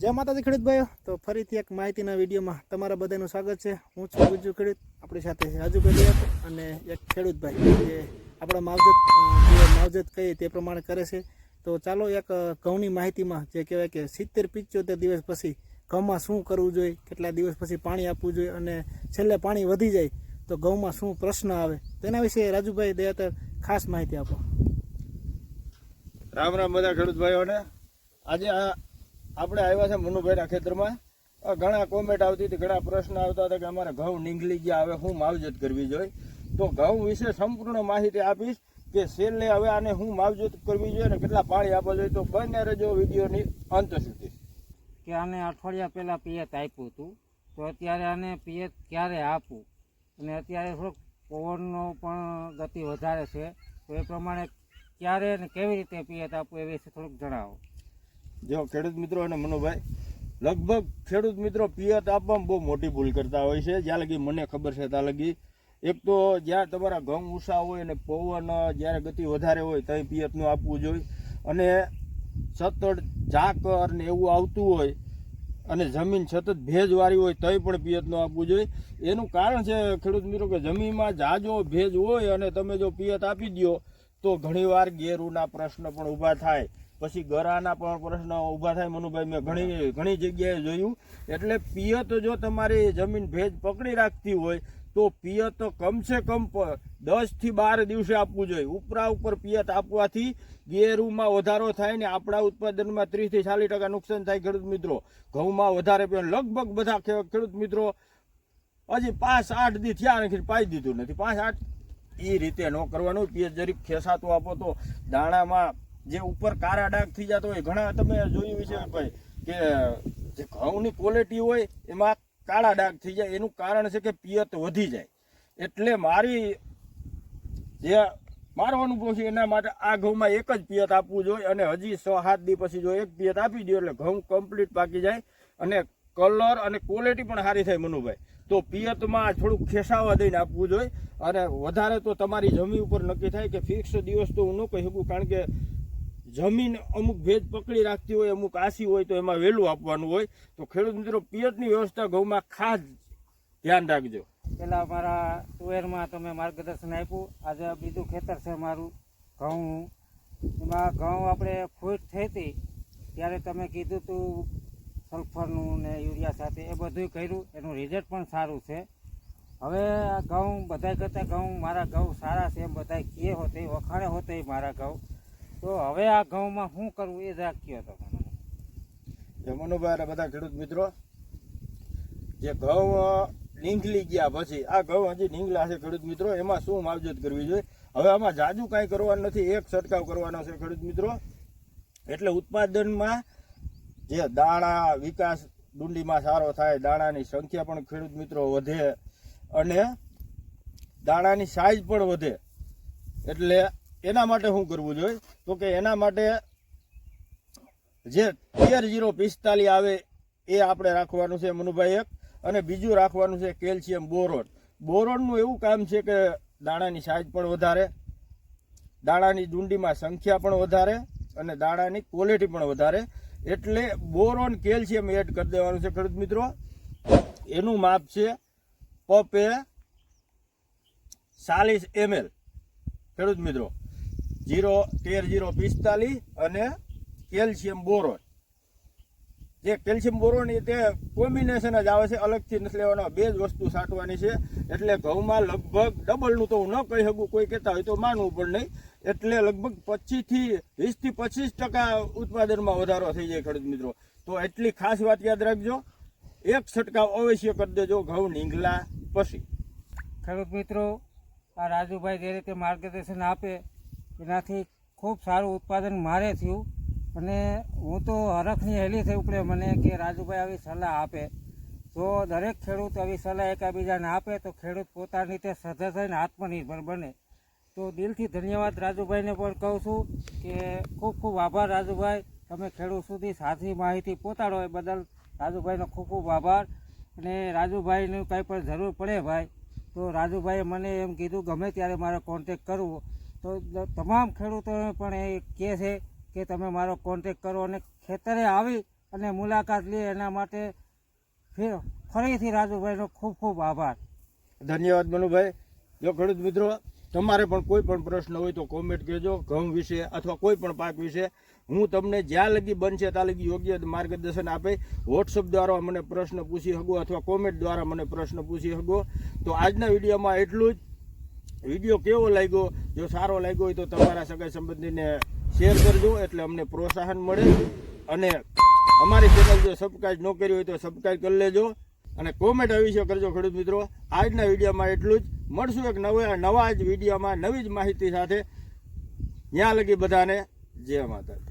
જય માતાજી ખેડૂત ભાઈઓ. તો ફરીથી એક માહિતીના વિડીયોમાં તમારા બધાનું સ્વાગત છે. હું છું બીજું ખેડૂત. આપણી સાથે રાજુભાઈ અને એક ખેડૂતભાઈ જે આપણા માવજત માવજત કહીએ તે પ્રમાણે કરે છે. તો ચાલો એક ઘઉંની માહિતીમાં જે કહેવાય કે સિત્તેર પિચોતેર દિવસ પછી ઘઉંમાં શું કરવું જોઈએ, કેટલા દિવસ પછી પાણી આપવું જોઈએ અને છેલ્લે પાણી વધી જાય તો ઘઉંમાં શું પ્રશ્ન આવે? તેના વિશે રાજુભાઈ દયાતર ખાસ માહિતી આપો. રામ રામ બધા ખેડૂત ભાઈઓને. આજે આ આપણે આવ્યા છે મનુભાઈના ખેતરમાં. ઘણા કોમેન્ટ આવતી હતી, ઘણા પ્રશ્ન આવતા હતા કે અમારે ઘઉં નીંગલી ગયા, હવે હું માવજત કરવી જોઈએ? તો ઘઉં વિશે સંપૂર્ણ માહિતી આપીશ કે સેલને હવે આને હું માવજત કરવી જોઈએ ને કેટલા પાણી આપવા જોઈએ તો બંને રજો વિડીયોની અંત સુધી. કે આને અઠવાડિયા પહેલાં પિયત આપ્યું હતું, તો અત્યારે આને પિયત ક્યારે આપવું અને અત્યારે થોડોક પવનનો પણ ગતિ વધારે છે, તો એ પ્રમાણે ક્યારે અને કેવી રીતે પિયત આપવું એ વિશે થોડુંક જણાવો. જો ખેડૂત મિત્રો અને મનુભાઈ, લગભગ ખેડૂત મિત્રો પિયત આપવામાં બહુ મોટી ભૂલ કરતા હોય છે. જ્યાં લગી મને ખબર છે, ત્યાં લગી એક તો જ્યાં તમારા ઘઉં ઉષા હોય અને પવન જ્યારે ગતિ વધારે હોય ત્યાં પિયતનું આપવું જોઈએ. અને સતત ઝાકર ને એવું આવતું હોય અને જમીન સતત ભેજવાળી હોય તોય પણ પિયતનું આપવું જોઈએ. એનું કારણ છે ખેડૂત મિત્રો કે જમીનમાં જાજો ભેજ હોય અને તમે જો પિયત આપી દો તો ઘણીવાર ગેરુના પ્રશ્ન પણ ઊભા થાય. પછી ગરાના પણ પ્રશ્ન ઊભા થાય. મનુભાઈ, મેં ઘણી ઘણી જગ્યાએ જોયું. એટલે પિયત જો તમારી જમીન ભેજ પકડી રાખતી હોય, તો પિયત કમસે કમ દસથી બાર દિવસે આપવું જોઈએ. ઉપરા ઉપર પિયત આપવાથી ગેરુમાં વધારો થાય ને આપણા ઉત્પાદનમાં ત્રીસથી ચાલીસ ટકા નુકસાન થાય ખેડૂત મિત્રો. ઘઉંમાં વધારે પણ લગભગ બધા ખેડૂત મિત્રો હજી પાંચ આઠ દી થયા નથી પાઈ દીધું નથી. પાંચ આઠ એ રીતે ન કરવાનું. પીએચ જરીક ખેસાતું આપો તો દાણામાં જે ઉપર કાળા ડાઘ થઈ જતો હોય, ઘણા તમે જોયું છે ભાઈ, કે જે ઘઉંની ક્વોલિટી હોય, એમાં કાળા ડાઘ થઈ જાય. એનું કારણ છે કે પિયત વધી જાય. એટલે મારી જે મારો અનુભવ છે, એના માટે આ ઘઉંમાં એક જ પિયત આપવું જોઈએ અને હજી છ, સાત દી પછી જો એક પિયત આપી દો, એટલે ઘઉં કમ્પ્લીટ પાકી જાય અને કલર અને ક્વોલિટી પણ સારી થાય મનુભાઈ. તો પિયતમાં થોડુંક ખેસાવા દઈને આપવું જોઈએ. અને વધારે તો તમારી જમીન ઉપર નક્કી થાય કે ફિક્સ દિવસ તો હું ન કહી શકું, કારણ કે જમીન અમુક ભેજ પકડી રાખતી હોય, અમુક આસી હોય તો એમાં વહેલું આપવાનું હોય. તો ખેડૂત મિત્રો પિયતની વ્યવસ્થા ઘઉંમાં ખાસ ધ્યાન રાખજો. પહેલાં અમારા તુવેરમાં તમે માર્ગદર્શન આપ્યું. આજે બીજું ખેતર છે મારું, ઘઉં. એમાં ઘઉં આપણે ફૂટ થઈ હતી ત્યારે તમે કીધું તું સલ્ફરનું ને યુરિયા સાથે એ બધું કર્યું. એનું રિઝલ્ટ પણ સારું છે. હવે આ ઘઉં બધા કરતાં ઘઉં મારા ઘઉં સારા છે એમ બધા કહે હોતે વખાણે હોતે મારા ઘઉં. તો હવે આ ઘઉંમાં શું કરવું એ જરાક કહો તમે જે મનુભાઈ અને બધા ખેડૂત મિત્રો, જે ઘઉં નીંગલી ગયા પછી, આ ઘઉં હજી નીંગલા છે ખેડૂત મિત્રો, એમાં શું માવજત કરવી જોઈએ? હવે આમાં જાજુ કાંઈ કરવાનું નથી, એક છંટકાવ કરવાનો છે ખેડૂત મિત્રો. એટલે ઉત્પાદનમાં જે દાણા વિકાસ ડુંડીમાં સારો થાય, દાણાની સંખ્યા પણ ખેડૂત મિત્રો વધે અને દાણાની સાઈઝ પણ વધે. એટલે એના માટે શું કરવું જોઈએ? તો કે એના માટે જે તેર જીરો પિસ્તાલીસ આવે એ આપણે રાખવાનું છે મનુભાઈ એક. અને બીજું રાખવાનું છે કેલ્શિયમ બોરોન. બોરોનનું એવું કામ છે કે દાણાની સાઈઝ પણ વધારે, દાણાની ડુંડીમાં સંખ્યા પણ વધારે અને દાણાની ક્વોલિટી પણ વધારે. એટલે બોરોન કેલ્શિયમ એડ કરી દેવાનું છે ખેડૂત મિત્રો. એનું માપ છે પપે ચાલીસ એમએલ ખેડૂત મિત્રો જીરો, તેર જીરો પિસ્તાલીસ અને કેલ્શિયમ બોરોન. જે કેલ્શિયમ બોરોન તે કોમ્બિનેશન જ આવે છે, અલગથી નથી લેવાનો. બે જ વસ્તુ સાટવાની છે. એટલે ઘઉંમાં લગભગ ડબલનું તો હું ન કહી શકું, કોઈ કહેતા હોય તો માનવું પણ નહીં. એટલે લગભગ પચીસથી વીસથી પચીસ ટકા ઉત્પાદનમાં વધારો થઈ જાય ખેડૂત મિત્રો. તો એટલી ખાસ વાત યાદ રાખજો. એક છંટકાવ અવશ્ય કરી દેજો ઘઉં નીંગલા પછી. ખેડૂત મિત્રો, આ રાજુભાઈ જે રીતે માર્ગદર્શન આપે એનાથી ખૂબ સારું ઉત્પાદન મારે થયું. અને હું તો હરખની હેલી થઈ ઉપડે મને કે રાજુભાઈ આવી સલાહ આપે. જો દરેક ખેડૂત આવી સલાહ એકાબીજાને આપે તો ખેડૂત પોતાની રીતે સજ્જ થઈને આત્મનિર્ભર બને. તો દિલથી ધન્યવાદ રાજુભાઈને પણ કહું છું કે ખૂબ ખૂબ આભાર રાજુભાઈ. તમે ખેડૂત સુધી સાચી માહિતી પહોંચાડો એ બદલ રાજુભાઈનો ખૂબ ખૂબ આભાર. અને રાજુભાઈનું કંઈ પણ જરૂર પડે ભાઈ, તો રાજુભાઈએ મને એમ કીધું, ગમે ત્યારે મારે કોન્ટેક કરવો તો તમામ ખેડૂતોને પણ એ કહે છે કે તમે મારો કોન્ટેક કરો અને ખેતરે આવી અને મુલાકાત લે એના માટે ફેર- ફરીથી રાજુભાઈનો ખૂબ ખૂબ આભાર. ધન્યવાદ મનુભાઈ. જો ખેડૂત મિત્રો, તમારે પણ કોઈ પણ પ્રશ્ન હોય તો કોમેન્ટ કહેજો. ઘઉં વિશે અથવા કોઈ પણ પાક વિશે હું તમને જ્યાં લગી બનશે ત્યાં લગી યોગ્ય માર્ગદર્શન આપે. વોટ્સઅપ દ્વારા મને પ્રશ્ન પૂછી શકો અથવા કોમેન્ટ દ્વારા મને પ્રશ્ન પૂછી શકો. તો આજના વિડીયોમાં એટલું જ. વીડિયો કેવો લાગ્યો? જો સારો લાગ્યો હોય તો તમારા સગા સંબંધીને શેર કરજો, એટલે અમને પ્રોત્સાહન મળે. અને અમારી ચેનલ જો સબસ્ક્રાઈબ ન કરી હોય તો સબસ્ક્રાઈબ કરી લેજો. અને કોમેન્ટ આવી છે કરજો ખેડૂત મિત્રો. આજના વિડીયોમાં એટલું જ. મળશું એક નવા નવા જ વિડીયોમાં નવી જ માહિતી સાથે. ત્યાં લગી બધાને જય માતા